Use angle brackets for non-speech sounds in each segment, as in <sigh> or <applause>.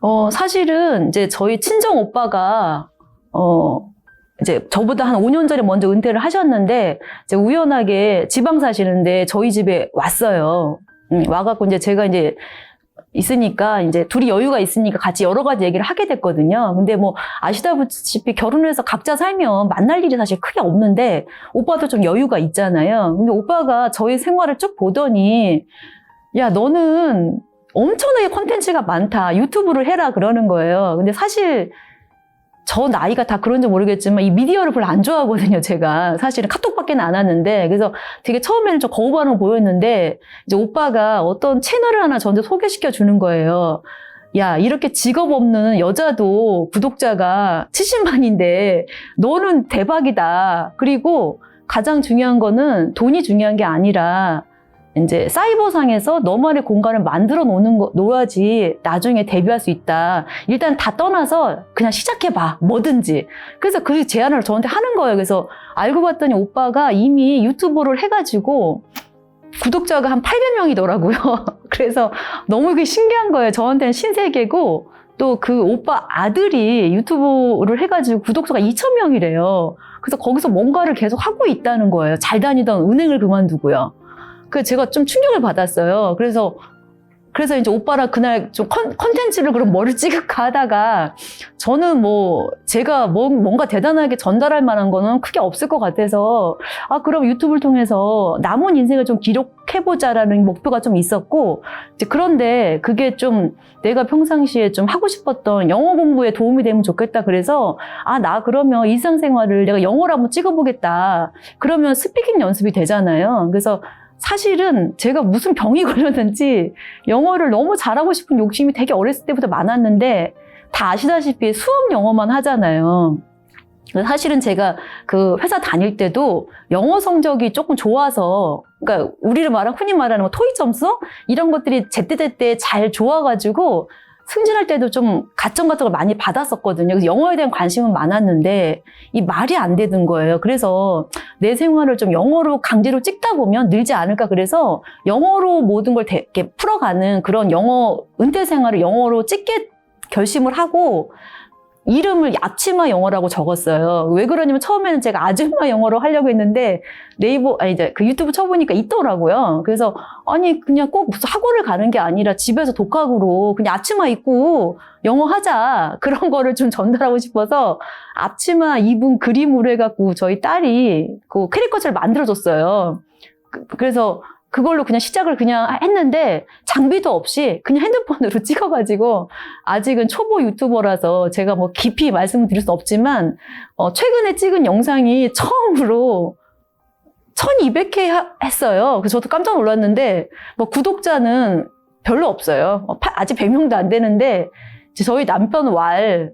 어, 사실은 이제 저희 친정 오빠가, 어, 이제 저보다 한 5년 전에 먼저 은퇴를 하셨는데, 이제 우연하게 지방 사시는데 저희 집에 왔어요. 음, 와갖고 이제 제가 이제 있으니까 이제 둘이 여유가 있으니까 같이 여러 가지 얘기를 하게 됐거든요. 근데 뭐 아시다시피 결혼을 해서 각자 살면 만날 일이 사실 크게 없는데 오빠도 좀 여유가 있잖아요. 근데 오빠가 저희 생활을 쭉 보더니 야, 너는 엄청나게 콘텐츠가 많다. 유튜브를 해라 그러는 거예요. 근데 사실 저 나이가 다 그런지 모르겠지만 이 미디어를 별로 안 좋아하거든요, 제가. 사실은 카톡밖에 안 하는데. 그래서 되게 처음에는 좀 거부 반응 보였는데 이제 오빠가 어떤 채널을 하나 저한테 소개시켜 주는 거예요. 야, 이렇게 직업 없는 여자도 구독자가 70만인데 너는 대박이다. 그리고 가장 중요한 거는 돈이 중요한 게 아니라 이제 사이버상에서 너만의 공간을 만들어 놓는 거, 놓아야지 나중에 데뷔할 수 있다. 일단 다 떠나서 그냥 시작해봐. 뭐든지. 그래서 그 제안을 저한테 하는 거예요. 그래서 알고 봤더니 오빠가 이미 유튜브를 해가지고 구독자가 한 800명이더라고요. <laughs> 그래서 너무 그게 신기한 거예요. 저한테는 신세계고 또 그 오빠 아들이 유튜브를 해가지고 구독자가 2,000명이래요. 그래서 거기서 뭔가를 계속 하고 있다는 거예요. 잘 다니던 은행을 그만두고요. 그 제가 좀 충격을 받았어요. 그래서 그래서 이제 오빠랑 그날 좀 컨, 컨텐츠를 그럼 뭐를 찍을까 하다가 저는 뭐 제가 뭐, 뭔가 대단하게 전달할 만한 거는 크게 없을 것 같아서 아 그럼 유튜브를 통해서 남은 인생을 좀 기록해보자라는 목표가 좀 있었고 이제 그런데 그게 좀 내가 평상시에 좀 하고 싶었던 영어 공부에 도움이 되면 좋겠다 그래서 아 나 그러면 일상생활을 내가 영어로 한번 찍어보겠다 그러면 스피킹 연습이 되잖아요 그래서 사실은 제가 무슨 병이 <laughs> 걸렸는지 영어를 너무 잘하고 싶은 욕심이 되게 어렸을 때부터 많았는데 다 아시다시피 수업 영어만 하잖아요. 사실은 제가 그 회사 다닐 때도 영어 성적이 조금 좋아서 그러니까 우리를 말하는 흔히 말하는 뭐 토익 점수 이런 것들이 제때제때 잘 좋아가지고 승진할 때도 좀 가점 같은 걸 많이 받았었거든요. 그래서 영어에 대한 관심은 많았는데 이 말이 안 되는 거예요. 그래서 내 생활을 좀 영어로 강제로 찍다 보면 늘지 않을까 그래서 영어로 모든 걸 대, 이렇게 풀어가는 그런 영어 은퇴 생활을 영어로 찍게 결심을 하고 이름을 야치마 영어라고 적었어요. 왜 그러냐면 처음에는 제가 아줌마 영어로 하려고 했는데 네이버 아니 이제 그 유튜브 쳐보니까 있더라고요. 그래서 아니 그냥 꼭 무슨 학원을 가는 게 아니라 집에서 독학으로 그냥 앞치마 입고 영어 하자 <laughs> 그런 거를 좀 전달하고 싶어서 앞치마 입은 그림으로 해갖고 저희 딸이 그 캐리커처를 만들어줬어요. 그- 그래서 그걸로 그냥 시작을 그냥 했는데 장비도 없이 그냥 핸드폰으로 <laughs> 찍어가지고 아직은 초보 유튜버라서 제가 뭐 깊이 말씀을 드릴 수 없지만 어, 최근에 찍은 영상이 처음으로 1200회 했어요. 그래서 저도 깜짝 놀랐는데 뭐 구독자는 별로 없어요. 어, 파- 아직 100명도 안 되는데 저희 남편 왈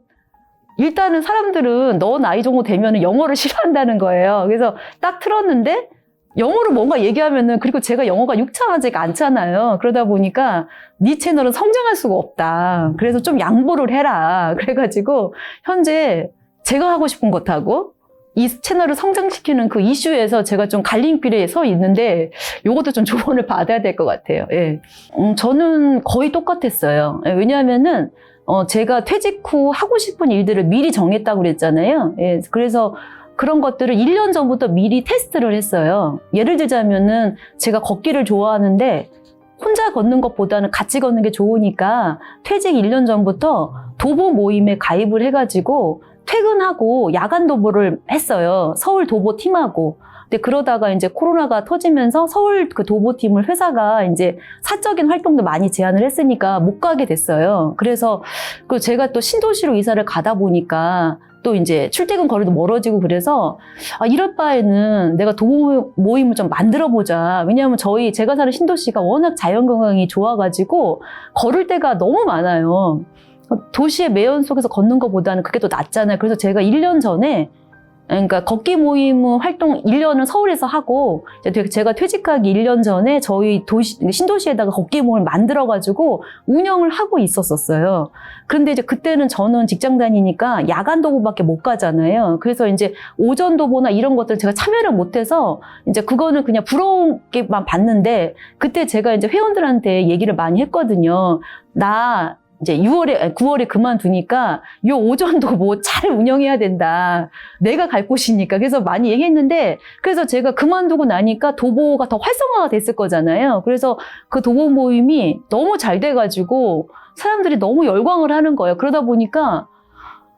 일단은 사람들은 너 나이 정도 되면 영어를 <laughs> 싫어한다는 거예요. 그래서 딱 틀었는데 영어로 뭔가 얘기하면은 그리고 제가 영어가 육차하지가 않잖아요. 그러다 보니까 네 채널은 성장할 수가 없다. 그래서 좀 양보를 해라. <laughs> 그래가지고 현재 제가 하고 싶은 것하고 이 채널을 성장시키는 그 이슈에서 제가 좀 갈림길에 서 있는데 요것도 좀 조언을 <laughs> 받아야 될 것 같아요. 예. 음, 저는 거의 똑같았어요. 예, 왜냐하면은 어, 제가 퇴직 후 하고 싶은 일들을 미리 정했다고 그랬잖아요. 예, 그래서 그런 것들을 1년 전부터 미리 테스트를 했어요. 예를 들자면은 제가 걷기를 좋아하는데 혼자 걷는 것보다는 같이 걷는 게 좋으니까 퇴직 1년 전부터 도보 모임에 가입을 해가지고 퇴근하고 야간 도보를 했어요. 서울 도보 팀하고. 근데 그러다가 이제 코로나가 터지면서 서울 그 도보팀을 회사가 이제 사적인 활동도 많이 제한을 했으니까 못 가게 됐어요. 그래서 그 제가 또 신도시로 이사를 가다 보니까 또 이제 출퇴근 거리도 멀어지고 그래서 아, 이럴 바에는 내가 도보 모임을 좀 만들어 보자. 왜냐하면 저희 제가 사는 신도시가 워낙 자연 경관이 좋아가지고 걸을 데가 너무 많아요. 도시의 매연 속에서 걷는 것보다는 그게 더 낫잖아요. 그래서 제가 1년 전에 그러니까 걷기 모임 활동 1년을 서울에서 하고 제가 퇴직하기 1년 전에 저희 도시 신도시에다가 걷기 모임을 만들어 가지고 운영을 하고 있었었어요. 그런데 이제 그때는 저는 직장 다니니까 야간 도보밖에 못 가잖아요. 그래서 이제 오전 도보나 이런 것들 제가 참여를 못 해서 이제 그거는 그냥 부러운게만 봤는데 그때 제가 이제 회원들한테 얘기를 많이 했거든요. 나 이제 6월에, 9월에 그만두니까 요 오전도 뭐잘 운영해야 된다. 내가 갈 곳이니까. 그래서 많이 얘기했는데, 그래서 제가 그만두고 나니까 도보가 더 활성화가 됐을 거잖아요. 그래서 그 도보 모임이 너무 잘 돼가지고 사람들이 너무 열광을 하는 거예요. 그러다 보니까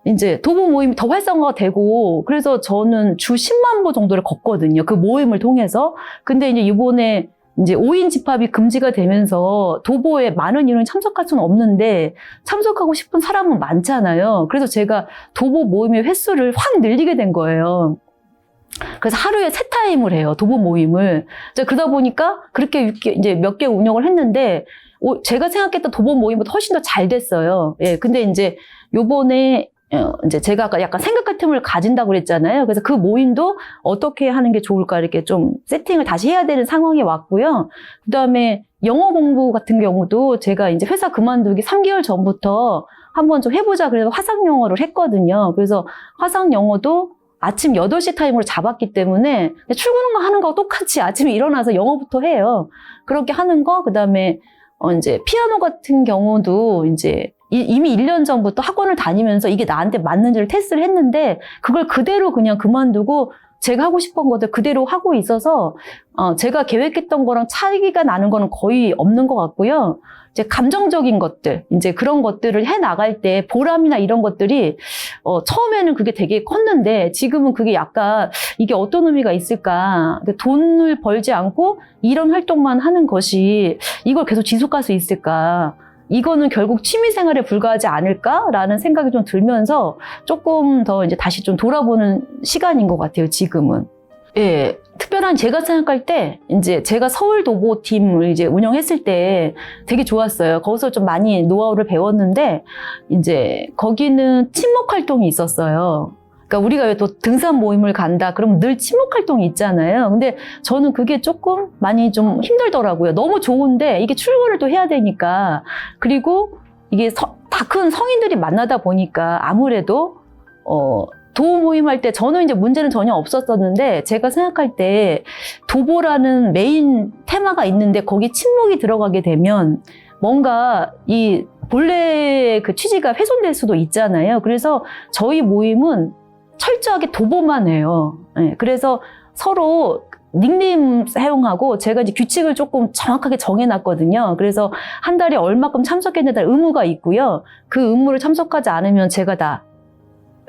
이제 도보 모임이 더 활성화가 되고, 그래서 저는 주 10만 보 정도를 걷거든요. 그 모임을 통해서. 근데 이제 이번에 이제 5인 집합이 금지가 되면서 도보에 많은 인원이 참석할 수는 없는데 참석하고 싶은 사람은 많잖아요. 그래서 제가 도보 모임의 횟수를 확 늘리게 된 거예요. 그래서 하루에 세 타임을 해요. 도보 모임을. 그러다 보니까 그렇게 6개, 이제 몇 개 운영을 했는데 오- 제가 생각했던 도보 모임보다 훨씬 더 잘 됐어요. 예. 근데 이제 요번에 어, 이제 제가 아까 약간 생각 같은 걸 가진다고 그랬잖아요. 그래서 그 모임도 어떻게 하는 게 좋을까 이렇게 좀 세팅을 다시 해야 되는 상황이 왔고요. 그 다음에 영어 공부 같은 경우도 제가 이제 회사 그만두기 3개월 전부터 한번 좀 해보자 그래서 화상 영어를 했거든요. 그래서 화상 영어도 아침 8시 타임으로 잡았기 때문에 출근한 거 하는 거 똑같이 아침에 일어나서 영어부터 해요. 그렇게 하는 거, 그 다음에 어 이제 피아노 같은 경우도 이제 이- 이미 1년 전부터 학원을 다니면서 이게 나한테 맞는지를 테스트를 했는데 그걸 그대로 그냥 그만두고 제가 하고 싶은 것들 그대로 하고 있어서 어, 제가 계획했던 거랑 차이가 나는 거는 거의 없는 것 같고요. 이제 감정적인 것들, 이제 그런 것들을 해 나갈 때 보람이나 이런 것들이 어, 처음에는 그게 되게 컸는데 지금은 그게 약간 이게 어떤 의미가 있을까? 그 돈을 벌지 않고 이런 활동만 하는 것이 이걸 계속 지속할 수 있을까? 이거는 결국 취미 생활에 불과하지 않을까라는 생각이 좀 들면서 조금 더 이제 다시 좀 돌아보는 시간인 것 같아요, 지금은. 예, 특별한 제가 생각할 때 이제 제가 서울 도보 팀을 이제 운영했을 때 되게 좋았어요. 거기서 좀 많이 노하우를 배웠는데 이제 거기는 친목 활동이 있었어요. 그러니까 우리가 왜 또 등산 모임을 간다 그러면 늘 친목 활동이 있잖아요. 근데 저는 그게 조금 많이 좀 힘들더라고요. 너무 좋은데 이게 출근을 또 해야 되니까 그리고 이게 다 큰 성인들이 만나다 보니까 아무래도 어 도보 모임 할 때 저는 이제 문제는 전혀 없었었는데 제가 생각할 때 도보라는 메인 테마가 있는데 거기 침묵이 들어가게 되면 뭔가 이 본래 그 취지가 훼손될 수도 있잖아요. 그래서 저희 모임은 철저하게 도보만 해요. 예, 그래서 서로 닉네임 사용하고 제가 이제 규칙을 조금 정확하게 정해놨거든요. 그래서 한 달에 얼마큼 참석했냐에 의무가 있고요. 그 의무를 참석하지 않으면 제가 다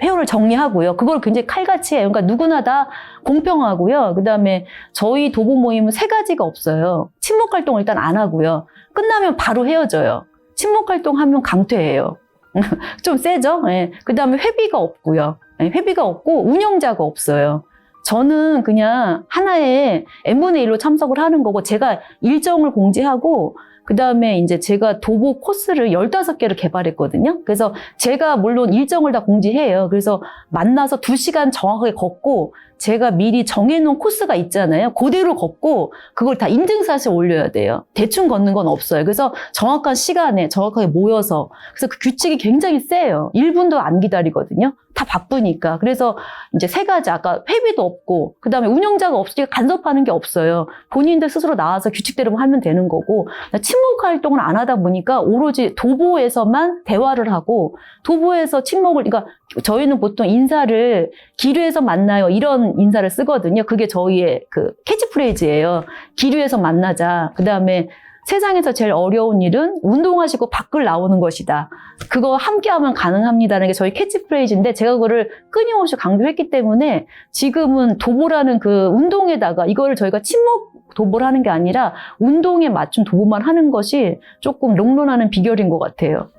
회원을 정리하고요. 그걸 굉장히 칼같이 해요. 그러니까 누구나 다 공평하고요. 그 다음에 저희 도보 모임은 세 가지가 없어요. 친목 활동을 일단 안 하고요. 끝나면 바로 헤어져요. 친목 활동 하면 강퇴해요. <laughs> 좀 세죠? 예. 그 다음에 회비가 없고요. 예, 회비가 없고 운영자가 없어요. 저는 그냥 하나의 n분의 1로 참석을 하는 거고 제가 일정을 공지하고 그 다음에 이제 제가 도보 코스를 15개를 개발했거든요. 그래서 제가 물론 일정을 다 공지해요. 그래서 만나서 2시간 정확하게 걷고 제가 미리 정해놓은 코스가 있잖아요. 그대로 걷고 그걸 다 인증샷을 올려야 돼요. 대충 걷는 건 없어요. 그래서 정확한 시간에 정확하게 모여서 그래서 그 규칙이 굉장히 세요. 1분도 안 기다리거든요. 다 바쁘니까. 그래서 이제 세 가지 아까 회비도 없고 그다음에 운영자가 없으니까 간섭하는 게 없어요. 본인들 스스로 나와서 규칙대로 하면 되는 거고 친목 활동을 안 하다 보니까 오로지 도보에서만 대화를 하고 도보에서 친목을 그러니까 저희는 보통 인사를 기류에서 만나요 이런 인사를 쓰거든요. 그게 저희의 그 캐치프레이즈예요. 기류에서 만나자. 그 다음에 세상에서 제일 어려운 일은 운동하시고 밖을 나오는 것이다. 그거 함께하면 가능합니다라는 게 저희 캐치프레이즈인데 제가 그거를 끊임없이 강조했기 때문에 지금은 도보라는 그 운동에다가 이거를 저희가 침묵 도보를 하는 게 아니라 운동에 맞춘 도보만 하는 것이 조금 롱런하는 비결인 것 같아요.